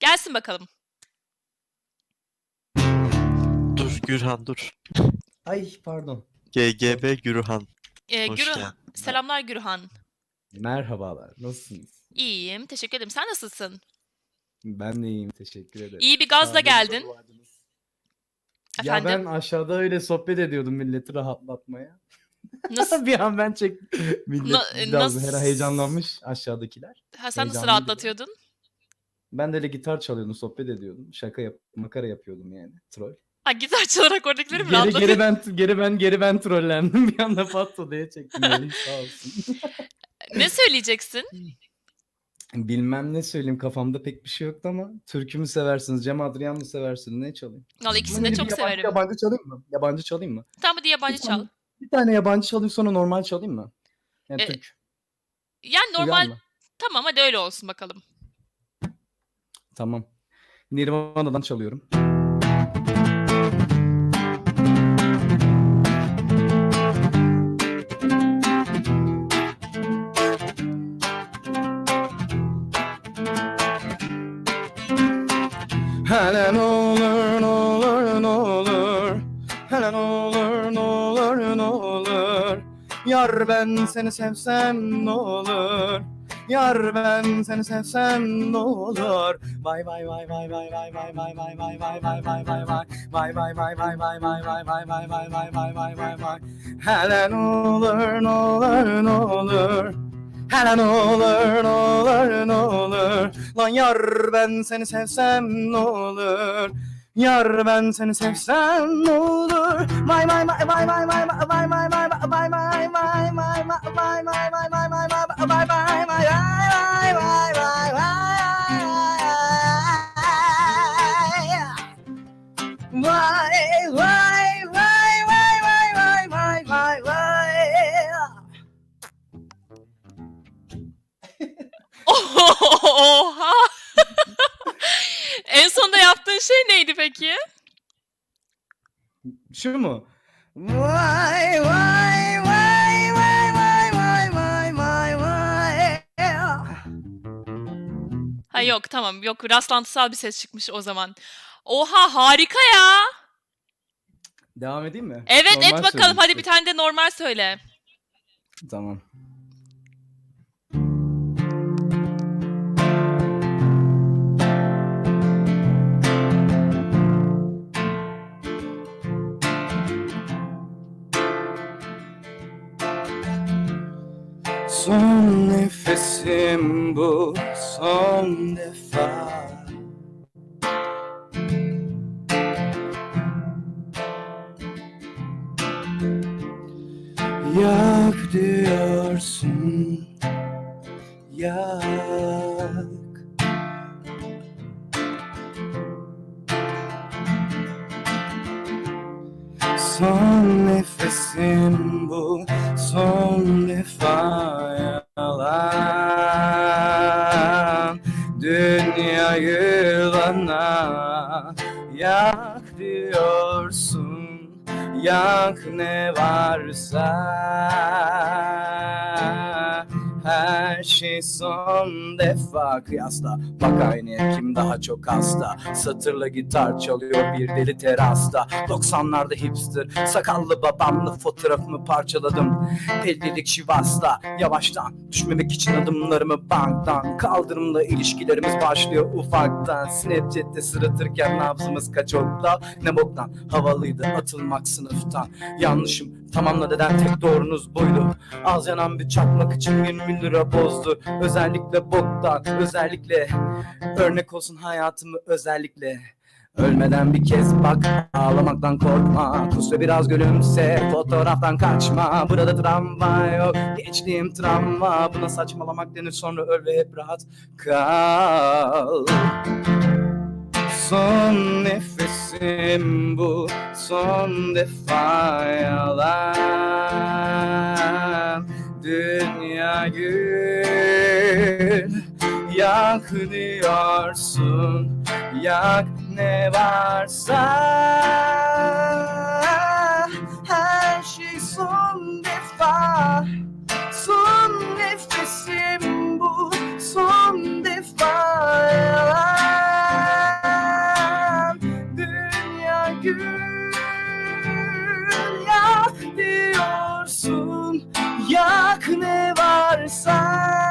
Gelsin bakalım. Dur Gürhan dur. Ay pardon. GGB Gürhan. Ee, Hoş Gürhan, geldin. selamlar Gürhan. Merhabalar. Nasılsınız? İyiyim, teşekkür ederim. Sen nasılsın? Ben de iyiyim. Teşekkür ederim. İyi bir gazla Sağ olun. geldin. Ya Efendim? ben aşağıda öyle sohbet ediyordum milleti rahatlatmaya. Nasıl? bir an ben çek millet Na- biraz nasıl- her heyecanlanmış aşağıdakiler. Ha, sen nasıl Heyecanlıydı. rahatlatıyordun? Ben de öyle gitar çalıyordum, sohbet ediyordum. Şaka yap, makara yapıyordum yani. Troll. Ha, gitar çalarak oradakileri mi Geri, geri ben geri ben geri ben trollendim. Bir anda patto diye çektim yani sağ olsun. Ne söyleyeceksin? Bilmem ne söyleyeyim kafamda pek bir şey yoktu ama türkü mü seversiniz, Cem Adrian mı seversiniz, ne çalayım? Valla ikisini de çok yabancı, severim. Yabancı çalayım mı? Yabancı çalayım mı? Tamam hadi yabancı Bir tane- çal. Bir tane yabancı çalayım sonra normal çalayım mı? Yani E, Türk. Yani normal, tamam hadi öyle olsun bakalım. Tamam. Nirvana'dan çalıyorum. Hele ne olur ne olur ne olur Hele ne olur ne olur ne olur Yar ben seni sevsem ne olur Yar ben seni sevsem ne olur Vay vay vay vay vay vay vay vay vay vay vay vay vay vay vay Vay vay vay vay vay vay vay vay vay vay vay vay vay vay vay Hele ne olur ne olur ne olur Hele ne olur ne olur ne olur Lan yar ben seni sevsem ne olur Yar ben seni sevsem ne olur Vay vay vay vay vay vay vay vay vay vay vay vay vay vay vay vay vay vay vay vay vay vay vay vay vay Oha! en sonunda yaptığın şey neydi peki? Şu mu? Vay vay vay vay vay vay vay vay vay Ha yok tamam yok rastlantısal bir ses çıkmış o zaman. Oha harika ya. Devam edeyim mi? Evet Normal et bakalım hadi söyleyeyim bir tane de normal söyle. Tamam. Yak diyorsun. Yak. Son nefesim bu Son defa yalan Dünyayı bana Yak ne varsa her şey son defa kıyasla. Bak aynaya kim daha çok hasta? Satırla gitar çalıyor bir deli terasta. 90'larda hipster Sakallı babamla fotoğrafımı parçaladım. Ellilik şivasla Yavaştan düşmemek için adımlarımı banktan. Kaldırımla ilişkilerimiz başlıyor ufaktan. Snapchat'te sırıtırken nabzımız kaç oktav Ne boktan? Havalıydı atılmak sınıftan. Yanlışım tamamla deden tek doğrunuz buydu. Az yanan bir çakmak için 20 lira bozdu. Özellikle boktan özellikle. Örnek olsun hayatımı özellikle. Ölmeden bir kez bak ağlamaktan korkma. Kus biraz gülümse fotoğraftan kaçma. Burada travma yok geçtiğim travma Buna saçmalamak denir sonra öl ve hep rahat kal Son nefesim bu son defa yalan Dünya gül yak diyorsun Yak ne varsa. Her şey son defa gül yak diyorsun. Yak ne varsa.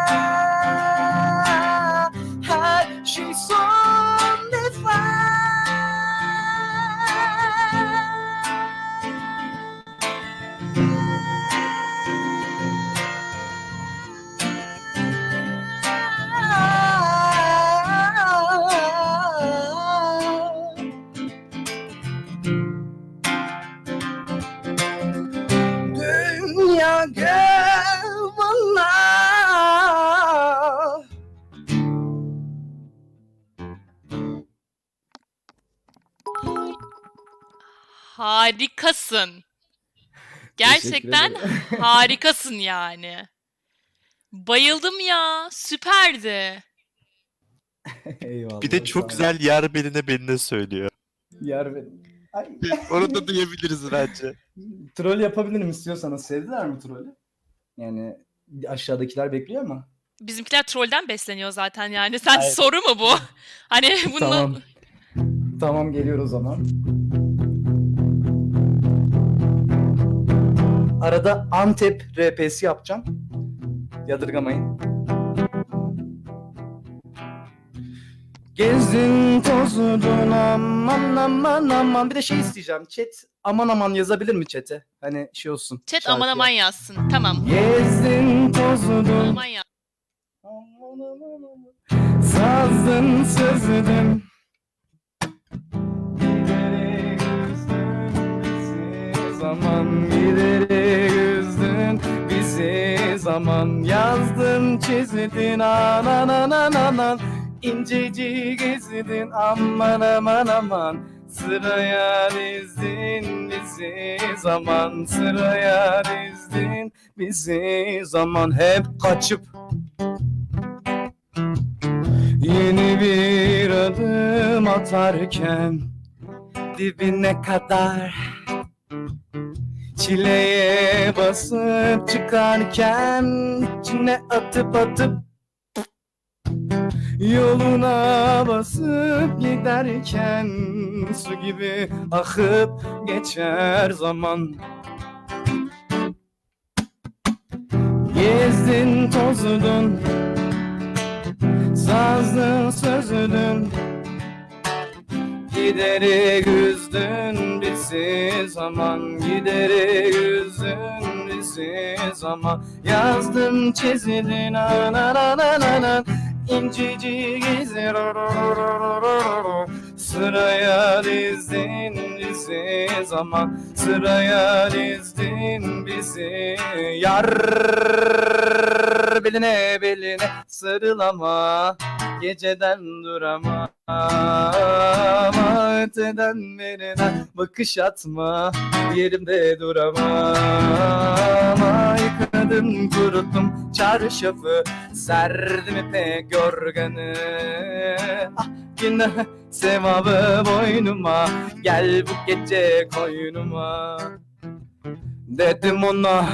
Harikasın. Gerçekten harikasın yani. Bayıldım ya. Süperdi. Eyvallah. Bir de çok güzel yer beline beline söylüyor. yer. Ay. Onu da duyabiliriz bence. Troll yapabilirim istiyorsanız. Sevdiler mi trolü? Yani aşağıdakiler bekliyor ama. Bizimkiler trollden besleniyor zaten yani. Sen Hayır. soru mu bu? Hani bunu Tamam. Tamam geliyor o zaman. Arada Antep RP'si yapacağım. Yadırgamayın. Gezin tozudun aman aman aman. Bir de şey isteyeceğim. Chat aman aman yazabilir mi chat'e? Hani şey olsun. chat aman şarkıya. aman yazsın. Tamam. Gezin tozudun Aman ya. Sazdın sözüdüm zaman Yazdın çizdin anan anan anan İncecik ezidin aman aman aman. Sıraya dizdin bizi zaman Sıraya dizdin bizi zaman. Hep kaçıp Yeni bir adım atarken dibine kadar Çileye basıp çıkarken içine atıp atıp Yoluna basıp giderken su gibi akıp geçer zaman. Gezdin tozdun Sazdın sözüdün Giderek üzdün bizi zaman Giderek üzdün bizi zaman. Yazdın çizildin anan anan anan İncecik izler Sıraya dizdin bizi zaman. Sıraya dizdin bizi. Yar beline beline sarılama. Geceden durama Öteden berine bakış atma. Yerimde duramam Yıkadım kuruttum çarşafı Serdim ipek yorganı. Ah günah sevabı boynuma Gel bu gece koynuma Dedim ona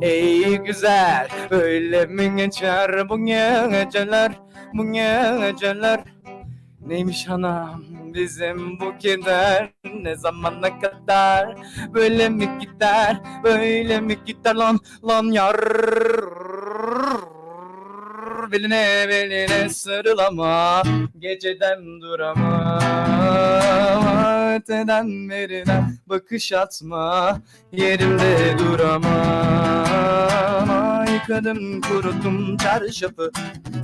ey güzel Öyle mi geçer bu geceler Bu geceler? Neymiş anam bizim bu keder Ne zamana kadar? Böyle mi gider Böyle mi gider lan lan yar? Beline beline sarılama Geceden duramam Öteden berine bakış atma Yerimde duramam. Yıkadım kuruttum çarşafı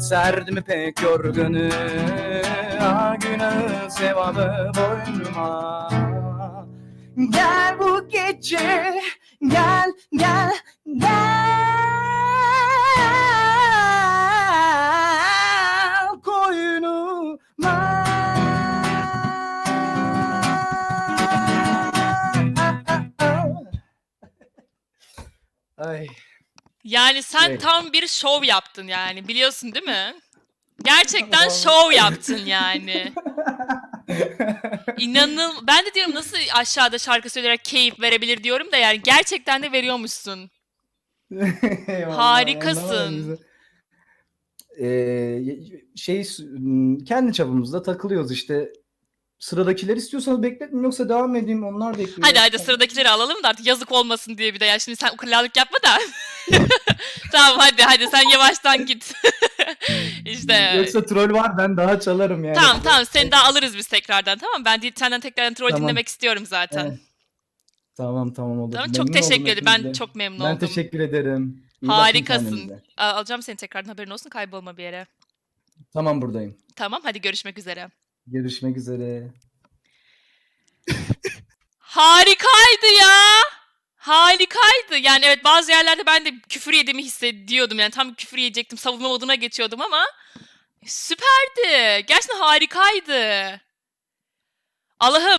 Serdim pek yorganı. Ah günahı sevabı boynuma. Gel bu gece Gel gel gel Ay Yani sen Evet. tam bir şov yaptın yani. Biliyorsun değil mi? Gerçekten şov yaptın yani. İnanıl ben de diyorum nasıl aşağıda şarkı söyleyerek keyif verebilir diyorum da yani gerçekten de veriyormuşsun. Harikasın. Ee, şey kendi çapımızda takılıyoruz işte. Sıradakiler istiyorsanız bekletmeyeyim yoksa devam edeyim onlar da ekliyor. Hadi hadi sıradakileri alalım da artık yazık olmasın diye bir de ya şimdi sen ukulalık yapma da. tamam hadi hadi sen yavaştan git. İşte Yoksa troll var ben daha çalarım yani. tamam tamam seni daha alırız biz tekrardan tamam? Ben değil, senden tekrardan troll Tamam. dinlemek istiyorum zaten. Evet. Tamam tamam olur. Tamam, çok Memnun oldum teşekkür ederim. Ben çok memnun Ben oldum. teşekkür ederim. İyi bakın Harikasın. kendinize. Aa, Alacağım seni tekrardan haberin olsun kaybolma bir yere. Tamam buradayım. Tamam hadi görüşmek üzere. Görüşmek üzere. Harikaydı ya. Harikaydı. Yani evet bazı yerlerde ben de küfür yediğimi hissediyordum. Yani tam küfür yiyecektim. Savunma moduna geçiyordum ama süperdi. Gerçekten harikaydı. Allah'ım